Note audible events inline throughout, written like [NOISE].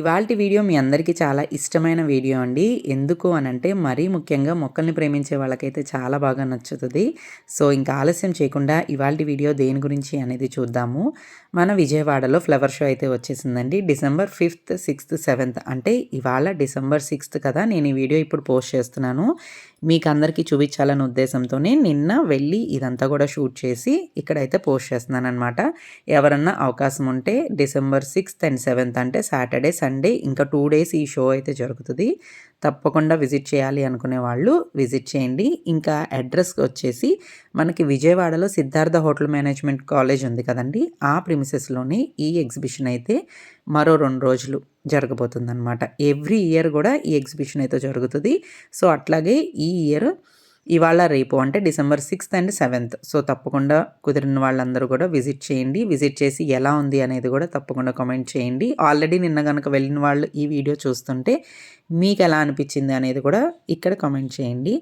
ఇవాల్టి వీడియో మీ అందరికీ చాలా ఇష్టమైన వీడియో అండి. ఎందుకు అని అంటే మరీ ముఖ్యంగా మొక్కల్ని ప్రేమించే వాళ్ళకైతే చాలా బాగా నచ్చుతుంది. సో ఇంకా ఆలస్యం చేయకుండా ఇవాల్టి వీడియో దేని గురించి అనేది చూద్దాము. మన విజయవాడలో ఫ్లవర్ షో అయితే వచ్చేసిందండి. December fifth sixth seventh. అంటే ఇవాళ డిసెంబర్ సిక్స్త్ కదా నేను ఈ వీడియో ఇప్పుడు పోస్ట్ చేస్తున్నాను. మీకు అందరికీ చూపించాలనే ఉద్దేశంతోనే నిన్న వెళ్ళి ఇదంతా కూడా షూట్ చేసి ఇక్కడైతే పోస్ట్ చేస్తున్నాను అనమాట ఎవరన్నా అవకాశం ఉంటే డిసెంబర్ సిక్స్త్ అండ్ సెవెంత్ అంటే సాటర్డే సండే ఇంకా టూ డేస్ ఈ షో అయితే జరుగుతుంది. తప్పకుండా విజిట్ చేయాలి అనుకునే వాళ్ళు విజిట్ చేయండి. ఇంకా అడ్రస్ వచ్చేసి మనకి విజయవాడలో సిద్ధార్థ హోటల్ మేనేజ్మెంట్ కాలేజ్ ఉంది కదండి. ఆ ప్రిమిసెస్లోనే ఈ ఎగ్జిబిషన్ అయితే మరో రెండు రోజులు జరగబోతుంది అనమాట ఎవ్రీ ఇయర్ కూడా ఈ ఎగ్జిబిషన్ అయితే జరుగుతుంది. సో అట్లాగే ఈ ఇయర్ ఇవాళ రేపు అంటే December sixth and seventh. So తప్పకుండా కుదిరిన వాళ్ళందరూ కూడా విజిట్ చేయండి. విజిట్ చేసి ఎలా ఉంది అనేది కూడా తప్పకుండా కామెంట్ చేయండి. ఆల్రెడీ నిన్న కనుక వెళ్ళిన వాళ్ళు ఈ వీడియో చూస్తుంటే మీకు ఎలా అనిపించింది అనేది కూడా ఇక్కడ కామెంట్ చేయండి.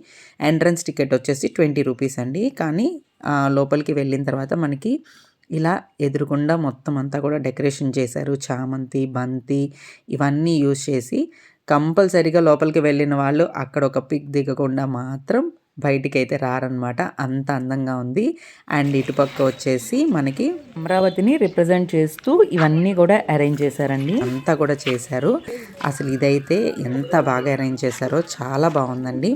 ఎంట్రన్స్ టికెట్ వచ్చేసి ట్వంటీ రూపీస్ అండి. కానీ లోపలికి వెళ్ళిన తర్వాత మనకి ఇలా ఎదురుకుండా మొత్తం అంతా కూడా డెకరేషన్ చేశారు. చామంతి బంతి ఇవన్నీ యూజ్ చేసి కంపల్సరీగా లోపలికి వెళ్ళిన వాళ్ళు అక్కడ ఒక పిక్ దిగకుండా మాత్రం బయటికి అయితే రారనమాట అంత అందంగా ఉంది. అండ్ ఇటుపక్క వచ్చేసి మనకి అమరావతిని రిప్రజెంట్ చేస్తూ ఇవన్నీ కూడా అరేంజ్ చేశారండి. అంతా కూడా చేశారు. అసలు ఇదైతే ఎంత బాగా అరేంజ్ చేశారో చాలా బాగుందండి.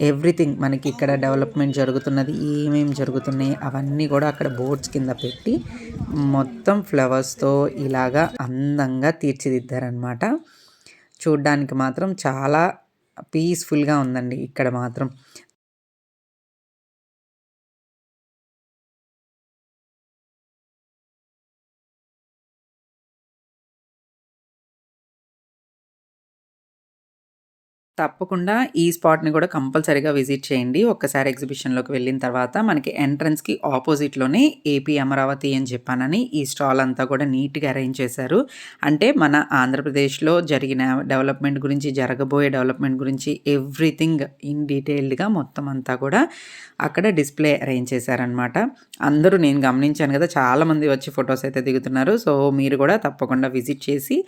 ఎవ్రీథింగ్ మనకి ఇక్కడ డెవలప్మెంట్ జరుగుతున్నది ఏమేమి జరుగుతున్నాయి అవన్నీ కూడా అక్కడ బోర్డ్స్ కింద పెట్టి మొత్తం ఫ్లవర్స్తో ఇలాగా అందంగా తీర్చిదిద్దారనమాట చూడ్డానికి మాత్రం చాలా పీస్ఫుల్గా ఉందండి ఇక్కడ మాత్రం. తప్పకుండా ఈ స్పాట్ని కూడా కంపల్సరీగా విజిట్ చేయండి. ఒక్కసారి ఎగ్జిబిషన్లోకి వెళ్ళిన తర్వాత మనకి ఎంట్రన్స్కి ఆపోజిట్లోనే ఏపీ అమరావతి అని చెప్పానని ఈ స్టాల్ అంతా కూడా నీట్గా అరేంజ్ చేశారు. అంటే మన ఆంధ్రప్రదేశ్లో జరిగిన డెవలప్మెంట్ గురించి జరగబోయే డెవలప్మెంట్ గురించి ఎవ్రీథింగ్ ఇన్ డీటెయిల్డ్గా మొత్తం అంతా కూడా అక్కడ డిస్ప్లే అరేంజ్ చేశారనమాట అందరూ నేను గమనించాను కదా చాలామంది వచ్చి ఫొటోస్ అయితే దిగుతున్నారు. సో మీరు కూడా తప్పకుండా విజిట్ చేసి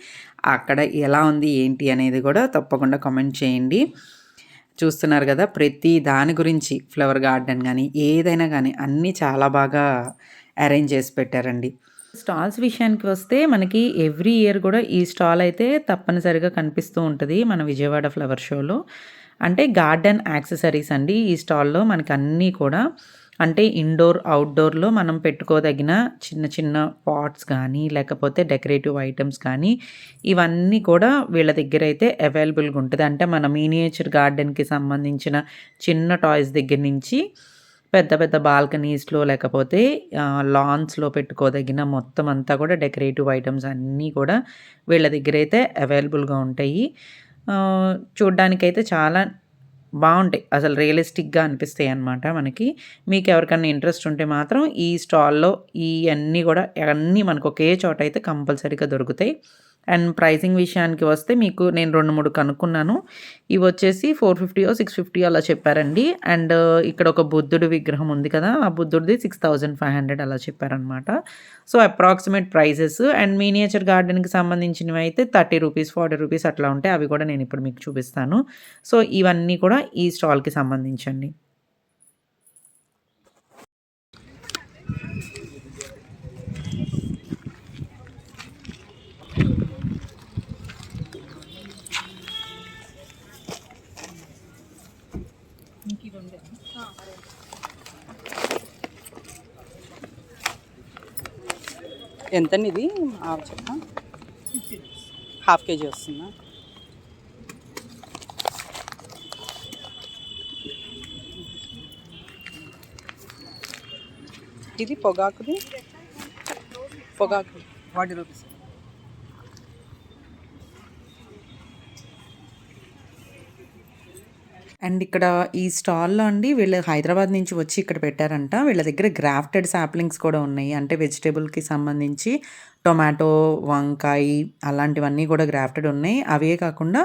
అక్కడ ఎలా ఉంది ఏంటి అనేది కూడా తప్పకుండా కామెంట్ చేయండి. చూస్తున్నారు కదా ప్రతి దాని గురించి ఫ్లవర్ గార్డెన్ కానీ ఏదైనా కానీ అన్నీ చాలా బాగా అరేంజ్ చేసి పెట్టారండి. స్టాల్స్ విషయానికి వస్తే మనకి ఎవ్రీ ఇయర్ కూడా ఈ స్టాల్ అయితే తప్పనిసరిగా కనిపిస్తూ ఉంటుంది మన విజయవాడ ఫ్లవర్ షోలో. అంటే గార్డెన్ యాక్సెసరీస్ అండి ఈ స్టాల్లో మనకి అన్నీ కూడా. అంటే ఇండోర్ అవుట్డోర్లో మనం పెట్టుకోదగిన చిన్న చిన్న పాట్స్ కానీ లేకపోతే డెకరేటివ్ ఐటమ్స్ కానీ ఇవన్నీ కూడా వీళ్ళ దగ్గర అయితే అవైలబుల్గా ఉంటుంది. అంటే మన మీనియేచర్ గార్డెన్కి సంబంధించిన చిన్న టాయ్స్ దగ్గర నుంచి పెద్ద పెద్ద బాల్కనీస్లో లేకపోతే లాన్స్లో పెట్టుకోదగిన మొత్తం అంతా కూడా డెకరేటివ్ ఐటమ్స్ అన్నీ కూడా వీళ్ళ దగ్గర అయితే అవైలబుల్గా ఉంటాయి. చూడ్డానికైతే చాలా బాగుంటాయి. అసలు రియలిస్టిక్గా అనిపిస్తాయి అన్నమాట మనకి. మీకు ఎవరికన్నా ఇంట్రెస్ట్ ఉంటే మాత్రం ఈ స్టాల్లో ఈ అన్నీ కూడా అన్నీ మనకు ఒకే చోట అయితే కంపల్సరీగా దొరుకుతాయి. అండ్ ప్రైసింగ్ విషయానికి వస్తే మీకు నేను రెండు మూడు కనుక్కున్నాను. ఇవి వచ్చేసి ఫోర్ ఫిఫ్టీయో సిక్స్ ఫిఫ్టీ అలా చెప్పారండి. అండ్ uh, ఇక్కడ ఒక బుద్ధుడు విగ్రహం ఉంది కదా ఆ బుద్ధుడిది సిక్స్ థౌజండ్ ఫైవ్ హండ్రెడ్ అలా చెప్పారనమాట so approximate prices and miniature గార్డెన్కి సంబంధించినవి అయితే థర్టీ రూపీస్ ఫార్టీ రూపీస్ అట్లా ఉంటాయి అవి కూడా నేను ఇప్పుడు మీకు చూపిస్తాను. సో ఇవన్నీ కూడా ఈ స్టాల్కి సంబంధించండి. ఎంతండి ఇది ఆవు హాఫ్ కేజీ వస్తుందా? ఇది పొగాకుది? పొగాకు. Forty rupees. అండ్ ఇక్కడ ఈ స్టాల్లో అండి వీళ్ళు హైదరాబాద్ నుంచి వచ్చి ఇక్కడ పెట్టారంట. వీళ్ళ దగ్గర గ్రాఫ్టెడ్ సాప్లింగ్స్ కూడా ఉన్నాయి. అంటే వెజిటేబుల్కి సంబంధించి టొమాటో వంకాయ అలాంటివన్నీ కూడా గ్రాఫ్టెడ్ ఉన్నాయి. అవే కాకుండా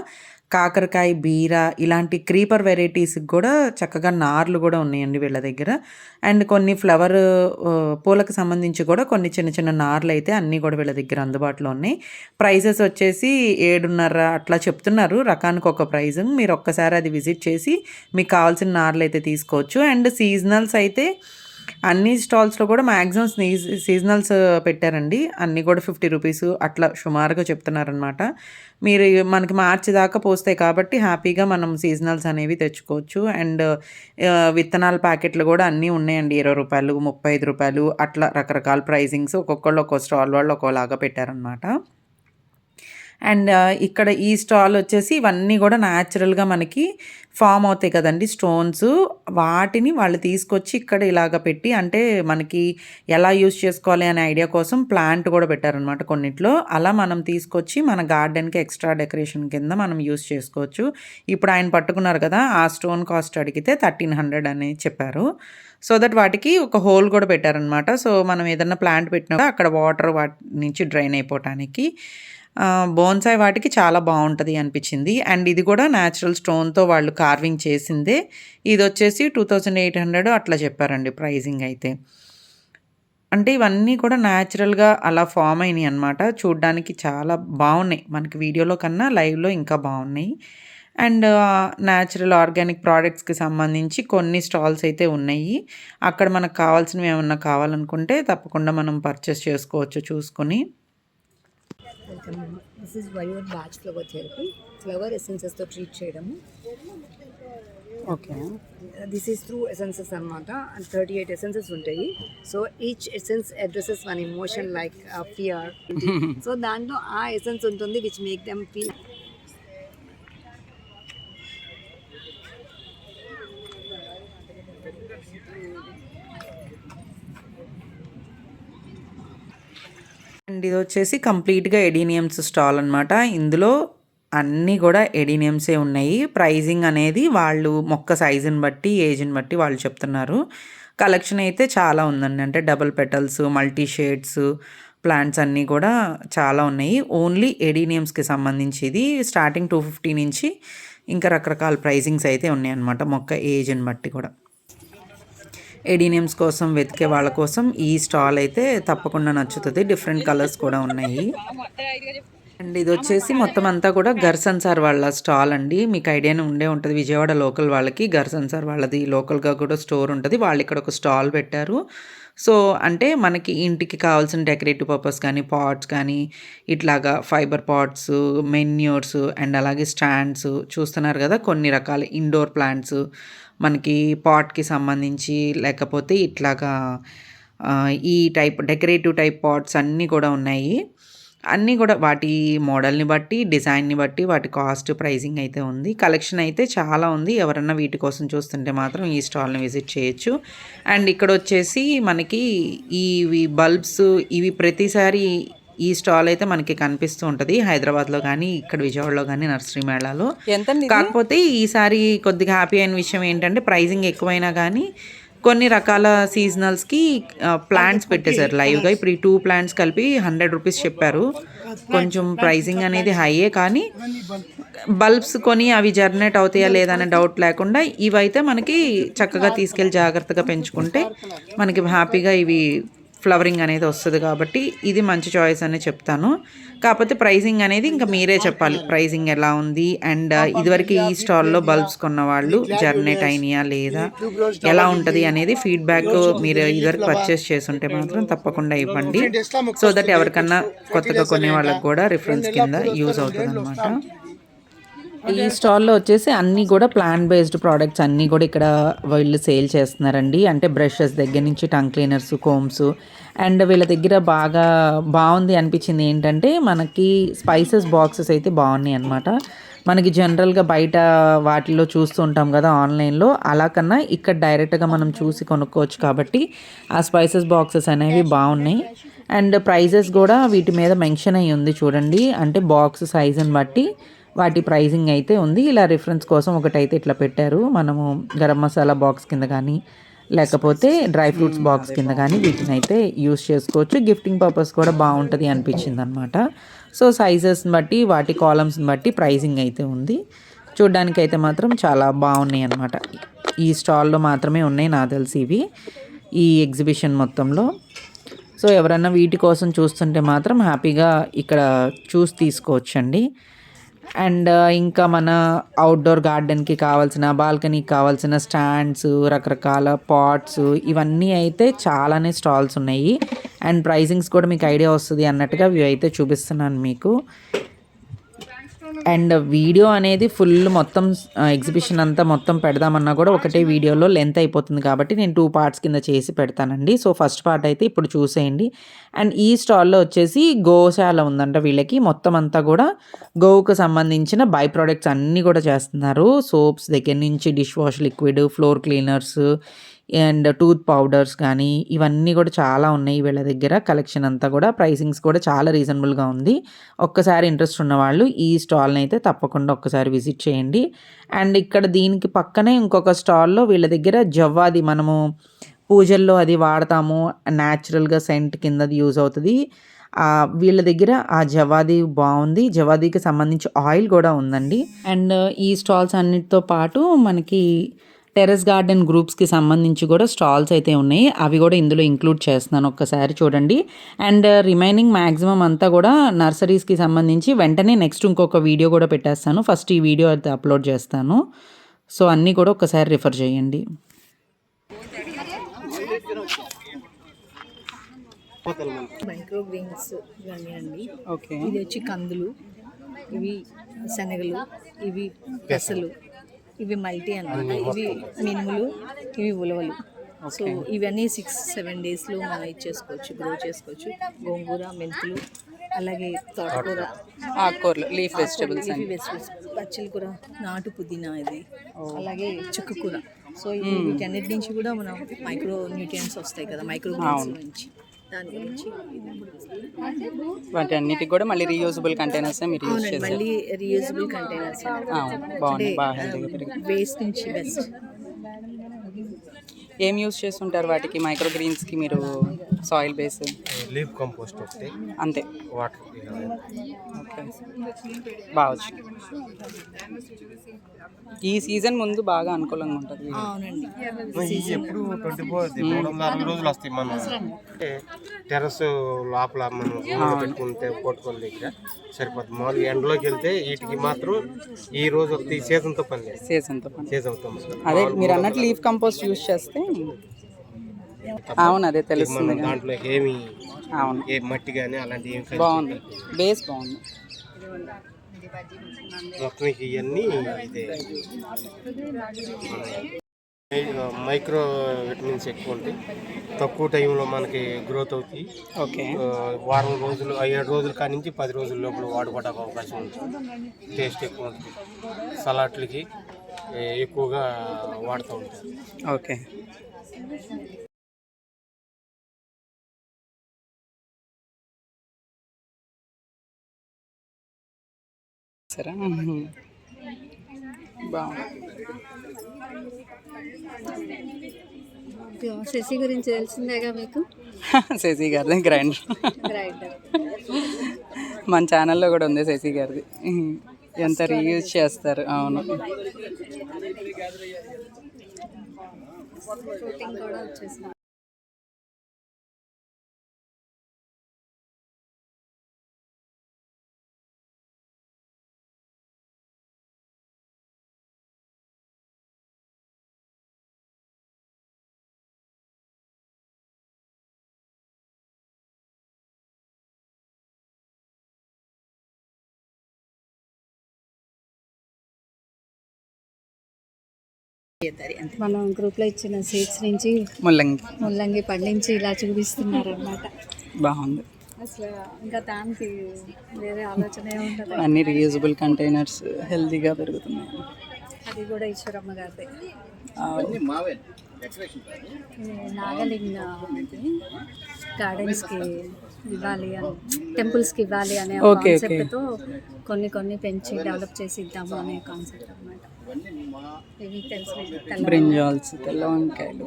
కాకరకాయ బీర ఇలాంటి క్రీపర్ వెరైటీస్కి కూడా చక్కగా నార్లు కూడా ఉన్నాయండి వీళ్ళ దగ్గర. అండ్ కొన్ని ఫ్లవర్ పూలకు సంబంధించి కూడా కొన్ని చిన్న చిన్న నార్లు అయితే అన్నీ కూడా వీళ్ళ దగ్గర అందుబాటులో ఉన్నాయి. ప్రైజెస్ వచ్చేసి ఏడున్నర అట్లా చెప్తున్నారు. రకానికి ఒక ప్రైజ్. మీరు ఒక్కసారి అది విజిట్ చేసి మీకు కావాల్సిన నార్లు అయితే తీసుకోవచ్చు. అండ్ సీజనల్స్ అయితే అన్ని స్టాల్స్లో కూడా మ్యాక్సిమం సీజనల్స్ పెట్టారండి. అన్నీ కూడా ఫిఫ్టీ రూపీస్ అట్లా సుమారుగా చెప్తున్నారనమాట మీరు మనకి మార్చి దాకా పోస్తాయి కాబట్టి హ్యాపీగా మనం సీజనల్స్ అనేవి తెచ్చుకోవచ్చు. అండ్ విత్తనాల ప్యాకెట్లు కూడా అన్నీ ఉన్నాయండి. ఇరవై రూపాయలు ముప్పై ఐదు రూపాయలు అట్లా రకరకాల ప్రైజింగ్స్ ఒక్కొక్కళ్ళు ఒక్కో స్టాల్ వాళ్ళు ఒక్కోలాగా పెట్టారనమాట అండ్ ఇక్కడ ఈ స్టాల్ వచ్చేసి ఇవన్నీ కూడా న్యాచురల్గా మనకి ఫామ్ అవుతాయి కదండి స్టోన్స్. వాటిని వాళ్ళు తీసుకొచ్చి ఇక్కడ ఇలాగ పెట్టి అంటే మనకి ఎలా యూస్ చేసుకోవాలి అనే ఐడియా కోసం ప్లాంట్ కూడా పెట్టారనమాట కొన్నిట్లో. అలా మనం తీసుకొచ్చి మన గార్డెన్కి ఎక్స్ట్రా డెకరేషన్ కింద మనం యూస్ చేసుకోవచ్చు. ఇప్పుడు ఆయన పట్టుకున్నారు కదా ఆ స్టోన్ కాస్ట్ అడిగితే థర్టీన్ హండ్రెడ్ అని చెప్పారు. సో దట్ వాటికి ఒక హోల్ కూడా పెట్టారనమాట సో మనం ఏదన్నా ప్లాంట్ పెట్టినా అక్కడ వాటర్ వాటి నుంచి డ్రైన్ అయిపోవటానికి. బోన్సాయి వాటికి చాలా బాగుంటుంది అనిపించింది. అండ్ ఇది కూడా న్యాచురల్ స్టోన్తో వాళ్ళు కార్వింగ్ చేసిందే. ఇది వచ్చేసి టూ థౌజండ్ ఎయిట్ హండ్రెడ్ అట్లా చెప్పారండి ప్రైజింగ్ అయితే. అంటే ఇవన్నీ కూడా న్యాచురల్గా అలా ఫామ్ అయినాయి అనమాట చూడ్డానికి చాలా బాగున్నాయి. మనకి వీడియోలో కన్నా లైవ్లో ఇంకా బాగున్నాయి. అండ్ న్యాచురల్ ఆర్గానిక్ ప్రోడక్ట్స్కి సంబంధించి కొన్ని స్టాల్స్ అయితే ఉన్నాయి. అక్కడ మనకు కావాల్సినవి ఏమన్నా కావాలనుకుంటే తప్పకుండా మనం పర్చేస్ చేసుకోవచ్చు చూసుకొని. Welcome this is your Bach flower therapy flower ఎసెన్సెస్తో treat చేయడము. Okay this is through essences అనమాట అండ్ థర్టీ ఎయిట్ ఎసెన్సెస్ ఉంటాయి. So each essence addresses one emotion like fear so దాంట్లో ఆ ఎసెన్స్ ఉంటుంది which make them feel and ఇది వచ్చేసి కంప్లీట్గా adeniums stall అనమాట ఇందులో అన్నీ కూడా ఎడీనియమ్సే ఉన్నాయి. ప్రైజింగ్ అనేది వాళ్ళు మొక్క సైజుని బట్టి ఏజ్ని బట్టి వాళ్ళు చెప్తున్నారు. కలెక్షన్ అయితే చాలా ఉందండి. అంటే double petals multi shades plants అన్నీ కూడా చాలా ఉన్నాయి. ఓన్లీ ఎడీనియమ్స్కి సంబంధించి ఇది స్టార్టింగ్ టూ ఫిఫ్టీ నుంచి ఇంకా రకరకాల ప్రైజింగ్స్ అయితే ఉన్నాయి అన్నమాట మొక్క ఏజ్ని బట్టి కూడా. ఎడీనియమ్స్ కోసం వెతికే వాళ్ళ కోసం ఈ స్టాల్ అయితే తప్పకుండా నచ్చుతుంది. డిఫరెంట్ కలర్స్ కూడా ఉన్నాయి. అండ్ ఇది వచ్చేసి మొత్తం అంతా కూడా గర్సన్ సార్ వాళ్ళ స్టాల్ అండి. మీకు ఐడియానే ఉండే ఉంటుంది. విజయవాడ లోకల్ వాళ్ళకి గర్సన్ సార్ వాళ్ళది. లోకల్గా కూడా స్టోర్ ఉంటుంది. వాళ్ళు ఇక్కడ ఒక స్టాల్ పెట్టారు. సో అంటే మనకి ఇంటికి కావాల్సిన డెకరేటివ్ పర్పస్ కానీ పాట్స్ కానీ ఇట్లాగా ఫైబర్ పాట్స్ మెన్యూర్స్ అండ్ అలాగే స్టాండ్స్ చూస్తున్నారు కదా. కొన్ని రకాల ఇండోర్ ప్లాంట్స్ మనకి పాట్కి సంబంధించి లేకపోతే ఇట్లాగా ఈ టైప్ డెకరేటివ్ టైప్ పాట్స్ అన్నీ కూడా ఉన్నాయి. అన్నీ కూడా వాటి మోడల్ని బట్టి డిజైన్ని బట్టి వాటి కాస్ట్ ప్రైజింగ్ అయితే ఉంది. కలెక్షన్ అయితే చాలా ఉంది. ఎవరన్నా వీటి కోసం చూస్తుంటే మాత్రం ఈ స్టాల్ని విజిట్ చేయొచ్చు. అండ్ ఇక్కడ వచ్చేసి మనకి ఇవి బల్బ్స్ ఇవి ప్రతిసారి ఈ స్టాల్ అయితే మనకి కనిపిస్తూ ఉంటుంది. హైదరాబాద్లో కానీ ఇక్కడ విజయవాడలో కానీ నర్సరీ మేళాలో? కాకపోతే ఈసారి కొద్దిగా హ్యాపీ అయిన విషయం ఏంటంటే ప్రైజింగ్ ఎక్కువైనా కానీ కొన్ని రకాల సీజనల్స్కి ప్లాంట్స్ పెట్టేశారు. లైవ్గా ఇప్పుడు ఈ టూ ప్లాంట్స్ కలిపి హండ్రెడ్ రూపీస్ చెప్పారు. కొంచెం ప్రైజింగ్ అనేది హైయే కానీ బల్బ్స్ కొని అవి జర్నేట్ అవుతాయా లేదా అనే డౌట్ లేకుండా ఇవైతే మనకి చక్కగా తీసుకెళ్ళి జాగ్రత్తగా పెంచుకుంటే మనకి హ్యాపీగా ఇవి ఫ్లవరింగ్ అనేది వస్తుంది కాబట్టి ఇది మంచి చాయిస్ అని చెప్తాను. కాకపోతే ప్రైజింగ్ అనేది ఇంకా మీరే చెప్పాలి. ప్రైజింగ్ ఎలా ఉంది? అండ్ ఇదివరకు ఈ స్టాల్లో బల్బ్స్ కొన్న వాళ్ళు జర్నేట్ అయినాయా లేదా? ఎలా ఉంటుంది అనేది ఫీడ్బ్యాక్ మీరు ఇదివరకు పర్చేస్ చేస్తుంటే మాత్రం తప్పకుండా ఇవ్వండి. సో దట్ ఎవరికన్నా కొత్తగా కొనే వాళ్ళకి కూడా రిఫరెన్స్ కింద యూజ్ అవుతుంది అనమాట ఈ స్టాల్లో వచ్చేసి అన్నీ కూడా ప్లాంట్ బేస్డ్ ప్రోడక్ట్స్ అన్నీ కూడా ఇక్కడ వీళ్ళు సేల్ చేస్తున్నారండి. అంటే బ్రషెస్ దగ్గర నుంచి టంగ్ క్లీనర్స్ కోమ్స్ అండ్ వీళ్ళ దగ్గర బాగా బాగుంది అనిపించింది ఏంటంటే మనకి స్పైసెస్ బాక్సెస్ అయితే బాగున్నాయి అనమాట మనకి జనరల్గా బయట వాటిల్లో చూస్తూ ఉంటాం కదా ఆన్లైన్లో అలా కన్నా ఇక్కడ డైరెక్ట్గా మనం చూసి కొనుక్కోవచ్చు కాబట్టి ఆ స్పైసెస్ బాక్సెస్ అనేవి బాగున్నాయి. అండ్ ప్రైజెస్ కూడా వీటి మీద మెన్షన్ అయ్యి ఉంది చూడండి. అంటే బాక్స్ సైజుని బట్టి వాటి ప్రైజింగ్ అయితే ఉంది. ఇలా రిఫరెన్స్ కోసం ఒకటైతే ఇట్లా పెట్టారు. మనము గరం మసాలా బాక్స్ కింద కానీ లేకపోతే డ్రై ఫ్రూట్స్ బాక్స్ కింద కానీ వీటిని అయితే యూస్ చేసుకోవచ్చు. గిఫ్టింగ్ పర్పస్ కూడా బాగుంటుంది అనిపించింది అనమాట సో సైజెస్ని బట్టి వాటి కాలమ్స్ని బట్టి ప్రైజింగ్ అయితే ఉంది. చూడ్డానికి అయితే మాత్రం చాలా బాగున్నాయి అన్నమాట. ఈ స్టాల్లో మాత్రమే ఉన్నాయి నాకు తెలిసి ఇవి. ఈ ఎగ్జిబిషన్ మొత్తంలో. సో ఎవరన్నా వీటి కోసం చూస్తుంటే మాత్రం హ్యాపీగా ఇక్కడ చూసి తీసుకోవచ్చండి. అండ్ ఇంకా మన అవుట్డోర్ గార్డెన్కి కావాల్సిన బాల్కనీకి కావాల్సిన స్టాండ్స్ రకరకాల పాట్స్ ఇవన్నీ అయితే చాలానే స్టాల్స్ ఉన్నాయి. అండ్ ప్రైజింగ్స్ కూడా మీకు ఐడియా వస్తుంది అన్నట్టుగా ఇవి అయితే చూపిస్తున్నాను మీకు. అండ్ వీడియో అనేది ఫుల్ మొత్తం ఎగ్జిబిషన్ అంతా మొత్తం పెడదామన్నా కూడా ఒకటే వీడియోలో లెంత్ అయిపోతుంది కాబట్టి నేను టూ పార్ట్స్ కింద చేసి పెడతానండి. సో ఫస్ట్ పార్ట్ అయితే ఇప్పుడు చూసేయండి. అండ్ ఈ స్టాల్లో వచ్చేసి గోశాల ఉందంట వీళ్ళకి. మొత్తం అంతా కూడా గోవుకు సంబంధించిన బై ప్రోడక్ట్స్ అన్నీ కూడా చేస్తున్నారు. సోప్స్ దగ్గర నుంచి dish wash liquid floor cleaners and tooth powders కానీ ఇవన్నీ కూడా చాలా ఉన్నాయి వీళ్ళ దగ్గర. కలెక్షన్ అంతా కూడా ప్రైసింగ్స్ కూడా చాలా రీజనబుల్గా ఉంది. ఒక్కసారి ఇంట్రెస్ట్ ఉన్నవాళ్ళు ఈ స్టాల్ని అయితే తప్పకుండా ఒక్కసారి విజిట్ చేయండి. అండ్ ఇక్కడ దీనికి పక్కనే ఇంకొక స్టాల్లో వీళ్ళ దగ్గర జవ్వాది మనము పూజల్లో అది వాడతాము. న్యాచురల్గా సెంట్ కింద అది యూజ్ అవుతుంది. వీళ్ళ దగ్గర ఆ జవాది బాగుంది. జవాదీకి సంబంధించి ఆయిల్ కూడా ఉందండి. అండ్ ఈ స్టాల్స్ అన్నిటితో పాటు మనకి టెర్రస్ గార్డెన్ గ్రూప్స్కి సంబంధించి కూడా స్టాల్స్ అయితే ఉన్నాయి. అవి కూడా ఇందులో ఇంక్లూడ్ చేస్తున్నాను ఒక్కసారి చూడండి. అండ్ రిమైనింగ్ మ్యాక్సిమం అంతా కూడా నర్సరీస్కి సంబంధించి వెంటనే నెక్స్ట్ ఇంకొక వీడియో కూడా పెట్టేస్తాను. ఫస్ట్ ఈ వీడియో అయితే అప్లోడ్ చేస్తాను. సో అన్నీ కూడా ఒకసారి రిఫర్ చేయండి. మైక్రో గ్రీన్స్ ఇవన్నీ అండి. ఓకే. ఇది వచ్చి కందులు ఇవి శనగలు ఇవి పెసలు. ఇవి మల్టీ అన్నమాట. ఇవి మినుములు ఇవి ఉలవలు. సో ఇవన్నీ సిక్స్ సెవెన్ డేస్లో మనం ఇచ్చేసుకోవచ్చు గ్రో చేసుకోవచ్చు. గోంగూర మెంతులు అలాగే తోటకూర. ఆకుకూరలు లీఫ్ వెజిటబుల్స్ ఇవి వెజిటబుల్స్. పచ్చల కూర నాటు పుదీనా ఇది. అలాగే చుక్కకూర సో ఇవి వీటన్నిటి నుంచి కూడా మనం మైక్రో న్యూట్రియంట్స్ వస్తాయి కదా మైక్రో నుంచి. దాని గురించి వాటి అన్నిటికి కూడా మళ్ళీ రీయూజబుల్ కంటైనర్స్ మీరు యూజ్ అవునండి మళ్ళీ రీయూజబుల్ కంటైనర్స్ బాగున్నాయి బాగా హెల్తీగా వేస్ట్ నుంచి బెస్ట్ ఏం యూజ్ చేస్తుంటారు వాటికి? మైక్రో గ్రీన్స్కి మీరు సాయిల్ బేస్ లీఫ్ కంపోస్ట్ ఒకటి. అంతే. వాటర్ బాగా వచ్చింది. ఈ సీజన్ ముందు బాగా అనుకూలంగా ఉంటుంది అవునండి. ఎప్పుడు ట్వంటీ ఫోర్ మూడు వందల అరవై రోజులు వస్తాయి మనం. అంటే టెర్రస్ లోపల మనం పెట్టుకుంటే కొట్టుకొని దగ్గర సరిపోతుంది. మామూలుగా ఎండలోకి వెళ్తే వీటికి మాత్రం ఈ రోజు వస్తే ఈ సీజన్తో పని సీజన్తో పని. సీజన్ అవుతాం అదే మీరు అన్నట్టు లీఫ్ కంపోస్ట్ యూజ్ చేస్తే అవును అదే తెలుస్తుంది. దాంట్లో ఏమి అవును. ఏ మట్టి కానీ అలాంటి ఏమి కలిపి బాగుంది. బేస్ బాగుంది. మొత్తం ఇవన్నీ ఇదే. మైక్రో విటమిన్స్ ఎక్కువ ఉంటాయి. తక్కువ టైంలో మనకి గ్రోత్ అవుతాయి. ఓకే. వారం రోజులు ఏడు రోజుల కాడి నుంచి పది రోజుల లోపల వాడుకోవడానికి అవకాశం ఉంటుంది. టేస్ట్ ఎక్కువ ఉంటుంది. సలాడ్లకి ఏ, ఎక్కువగా వాడుతూ ఉంటారు. ఓకే. సరే బాగుంది. శశి గురించి తెలిసిందేగా మీకు? [LAUGHS] శశి గారిది గ్రైండర్ గ్రైండర్ మన ఛానల్లో కూడా ఉంది శశి గారిది. ఎంత రీయూజ్ చేస్తారు? అవును. కూడా మన గ్రూప్లో ఇచ్చిన సీట్స్ నుంచి ముల్లంగి. ముల్లంగి పండించి ఇలా చూపిస్తున్నారు అనమాట బాగుంది. అసలు ఇంకా దానికి వేరే ఆలోచన ఉంటుంది అన్ని రీయూజబుల్ కంటైనర్స్ హెల్తీగా పెరుగుతున్నాయి. అది కూడా ఈశ్వరమ్మ గారిది. ఇది నాగలింగ గార్డెన్స్కి ఇవ్వాలి అని టెంపుల్స్కి ఇవ్వాలి అనే కాన్సెప్ట్తో కొన్ని కొన్ని పెంచి డెవలప్ చేసి ఇద్దాము అనే కాన్సెప్ట్ అనమాట బ్రింజాల్స్ తెల్ల వంకాయలు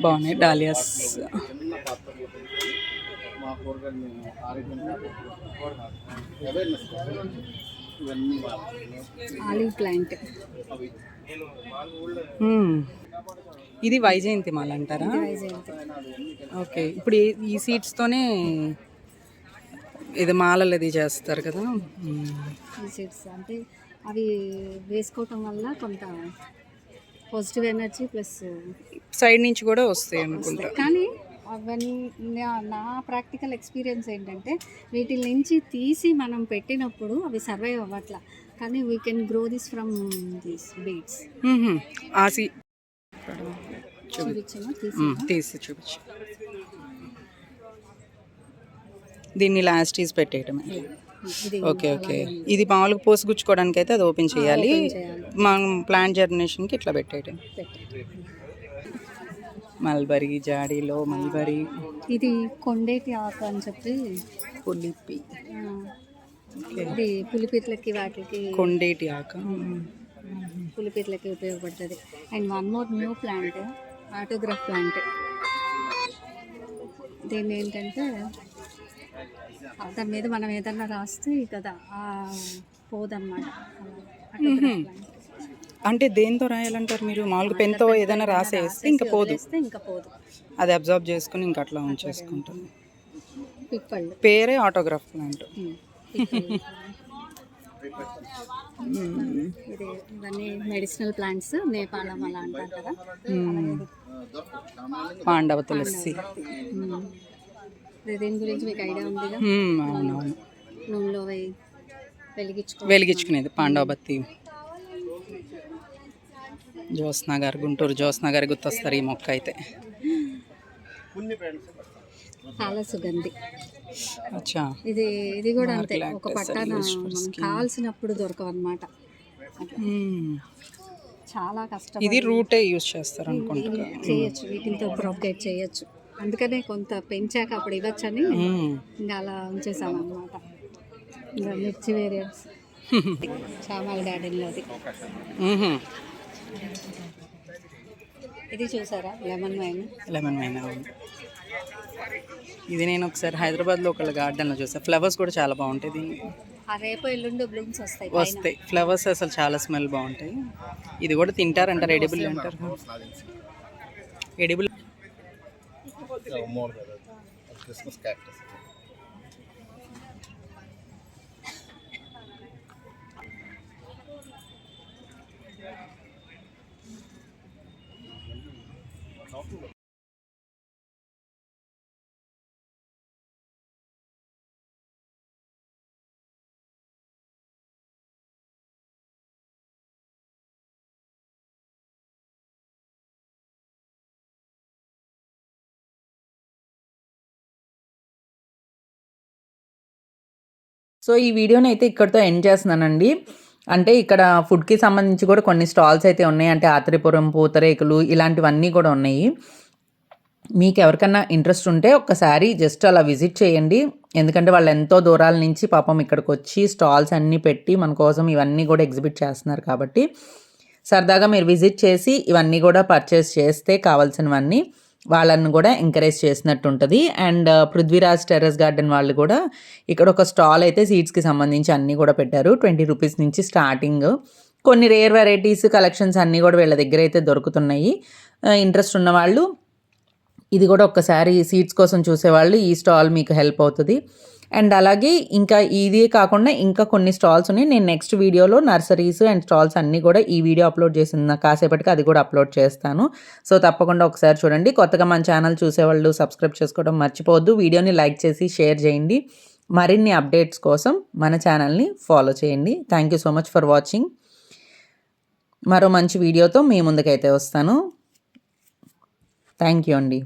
బాగున్నాయి డాలియాస్. Olive plant. ఇది వైజయంతి మాల అంటారా ఓకే. ఇప్పుడు ఈ- ఈ సీడ్స్తోనే ఇది మాలలు అది చేస్తారు కదా మ్మ్. ఈ సీడ్స్ అంటే అవి వేసుకోవటం వల్ల కొంత పాజిటివ్ ఎనర్జీ ప్లస్ సైడ్ నుంచి కూడా వస్తాయి అనుకుంటా కానీ అవన్నీ నా- ప్రాక్టికల్ ఎక్స్పీరియన్స్ ఏంటంటే వీటి నుంచి తీసి మనం పెట్టినప్పుడు అవి సర్వైవ్ అవ్వట్లా కానీ we can grow this from these beads hmm. ఆ సీ చూపించాను. తీసి చూపించు దీన్ని లాస్ట్ ఈజ్ పెట్టేయటమే. ఓకే ఓకే ఇది మామూలుగా పోసుగుచ్చుకోవడానికి అయితే అది ఓపెన్ చేయాలి. మనం ప్లాంట్ జర్మినేషన్కి ఇట్లా పెట్టేయటం మల్బరీ జాడీలో మల్బరీ. ఇది కొండేటి ఆకు అని చెప్పి. పులిపి. ఇది పులిపిట్లకి వాటికి. కొండేటి ఆక పులిపిట్లకి ఉపయోగపడుతుంది. And one more new plant autograph plant. దీన్ని ఏంటంటే దాని మీద మనం ఏదన్నా రాస్తే కదా పోదన్నమాట. అంటే దేంతో రాయాలంటారు మీరు? మామూలుగా పెన్తో ఏదైనా రాసేస్తే ఇంకా పోదు. ఇంకా పోదు. అది అబ్జర్వ్ చేసుకుని ఇంకా అట్లా ఉంచేసుకుంటాం పేరే ఆటోగ్రాఫ్ ప్లాంట్. ఇవన్నీ మెడిసినల్ ప్లాంట్స్ నేపాళం అలా అంటారు కదా. పాండవ తులసి. దీని గురించి మీకు ఐడియా ఉందిగా? మ్మ్, అవునవును. నూనెలో వేయి వెలిగించుకో వెలిగించుకునేది పాండవ బత్తి జ్యోత్స్న గారు గుంటూరు జ్యోత్స్న గారు గుర్తొస్తారు ఈ మొక్క అయితే. చాలా సుగంధి. అచ్చా. ఇది ఇది కూడా అంతే ఒక పట్టాన. కాల్సినప్పుడు దొరకవు అనమాట. చాలా కష్టం ఇది రూటే యూస్ చేస్తారు అనుకుంటా చేయొచ్చు వీటితో ప్రొపగేట్ చేయొచ్చు. అందుకనే కొంత పెంచాక అప్పుడు ఇవ్వచ్చని. ఇంకా అలా ఉంచేసాం అనమాట ఇంకా మిర్చి వేరియన్స్ చామల్ గార్డెన్లోది. ఇది చూసారా? Lemon wine. లెమన్ వైన్ అవును. ఇది నేను ఒకసారి హైదరాబాద్లో ఒక గార్డెన్లో చూసాను ఫ్లవర్స్ కూడా చాలా బాగుంటాయి. దీన్ని రేపు ఎల్లుండి బ్లూమ్స్ వస్తాయి. వస్తాయి. ఫ్లవర్స్ అసలు చాలా స్మెల్ బాగుంటాయి. ఇది కూడా తింటారంటారు ఎడిబుల్ అంటారు. Edible more than a Christmas cactus. So ఈ వీడియోని అయితే ఇక్కడితో ఎండ్ చేస్తున్నానండి. అంటే ఇక్కడ ఫుడ్కి సంబంధించి కూడా కొన్ని స్టాల్స్ అయితే ఉన్నాయి. అంటే ఆత్రిపురం పూతరేకులు ఇలాంటివన్నీ కూడా ఉన్నాయి. మీకు ఎవరికన్నా ఇంట్రెస్ట్ ఉంటే ఒక్కసారి జస్ట్ అలా విజిట్ చేయండి. ఎందుకంటే వాళ్ళు ఎంతో దూరాల నుంచి పాపం ఇక్కడికి వచ్చి స్టాల్స్ అన్నీ పెట్టి మన కోసం ఇవన్నీ కూడా ఎగ్జిబిట్ చేస్తున్నారు కాబట్టి సరదాగా మీరు విజిట్ చేసి ఇవన్నీ కూడా పర్చేస్ చేస్తే కావాల్సినవన్నీ వాళ్ళని కూడా ఎంకరేజ్ చేసినట్టు ఉంటుంది అండ్ పృథ్వీరాజ్ టెర్రస్ గార్డెన్ వాళ్ళు కూడా ఇక్కడ ఒక స్టాల్ అయితే సీడ్స్కి సంబంధించి అన్నీ కూడా పెట్టారు. ట్వంటీ రూపీస్ నుంచి స్టార్టింగ్ కొన్ని రేర్ వెరైటీస్ కలెక్షన్స్ అన్నీ కూడా వీళ్ళ దగ్గర అయితే దొరుకుతున్నాయి. Uh, ఇంట్రెస్ట్ ఉన్నవాళ్ళు ఇది కూడా ఒక్కసారి సీట్స్ కోసం చూసేవాళ్ళు. ఈ స్టాల్ మీకు హెల్ప్ అవుతుంది. అండ్ అలాగే ఇంకా ఇది కాకుండా ఇంకా కొన్ని స్టాల్స్ ఉన్నాయి. నేను నెక్స్ట్ వీడియోలో నర్సరీస్ అండ్ స్టాల్స్ అన్నీ కూడా ఈ వీడియో అప్లోడ్ చేసిన కాసేపటికి అది కూడా అప్లోడ్ చేస్తాను. సో తప్పకుండా ఒకసారి చూడండి. కొత్తగా మన ఛానల్ చూసేవాళ్ళు సబ్స్క్రైబ్ చేసుకోవడం మర్చిపోవద్దు. వీడియోని లైక్ చేసి షేర్ చేయండి. మరిన్ని అప్డేట్స్ కోసం మన ఛానల్ని ఫాలో చేయండి. Thank you so much for watching. మరో మంచి వీడియోతో మీ ముందుకైతే వస్తాను. థ్యాంక్ యూ అండి.